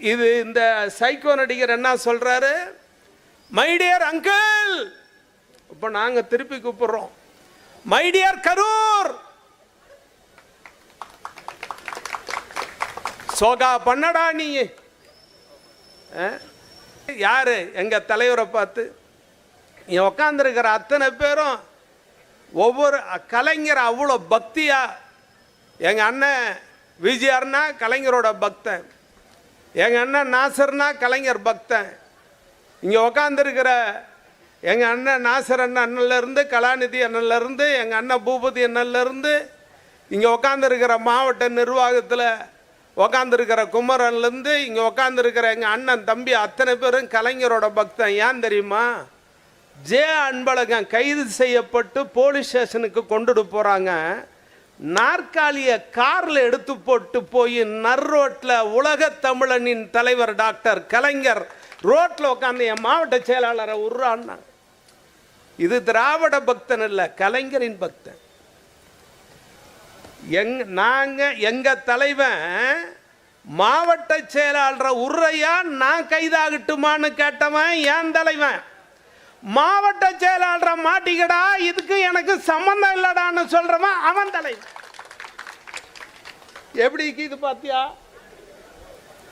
இது இந்த சைக்கோ நடிகர் என்ன சொல்கிறாரு மை டியர் அங்கிள் இப்போ நாங்கள் திருப்பி கூப்பிடுறோம். My dear Karur! சோகா பண்ணடா நீ. யாரு? எங்கள் தலைவரை பார்த்து. இங்கே உக்காந்துருக்கிற அத்தனை பேரும் ஒவ்வொரு கலைஞர் அவ்வளோ பக்தியாக எங்கள் அண்ணன் விஜயார்னா கலைஞரோட பக்தன். எங்கள் அண்ணன் நாசர்னா கலைஞர் பக்தன். இங்கே உக்காந்துருக்கிற எங்கள் அண்ணன் நாசர் அண்ணன் அண்ணன்லேருந்து கலாநிதி அண்ணன்லேருந்து எங்கள் அண்ணன் பூபதி அண்ணன்லேருந்து இருந்து உக்காந்துருக்கிற மாவட்ட நிர்வாகத்தில் உக்காந்துருக்கிற குமரன்லேருந்து இங்கே உக்காந்துருக்கிற எங்கள் அண்ணன் தம்பி அத்தனை பேரும் கலைஞரோட பக்தன். ஏன் தெரியுமா? ஜே அன்பழகன் கைது செய்யப்பட்டு போலீஸ் ஸ்டேஷனுக்கு கொண்டுட்டு போகிறாங்க நாற்காலியை காரில் எடுத்து போட்டு போய் நர்ரோட்டில் உலக தமிழனின் தலைவர் டாக்டர் கலைஞர் ரோட்டில் உட்காந்து என் மாவட்ட செயலாளரை உருறான்னா. இது திராவிட பக்தன் இல்லை கலைஞரின் பக்தன். எங் நாங்கள் எங்கள் தலைவன் மாவட்ட செயலாளரை உர்றையா நான் கைதாகட்டுமான்னு கேட்டவன் என் தலைவன். மாவட்ட செயலாளரை மாட்டிக்கடா இதுக்கு எனக்கு சம்மந்தம் இல்லடான்னு சொல்றவன் அவன் தலைவன் எப்படி இது பாத்தியா?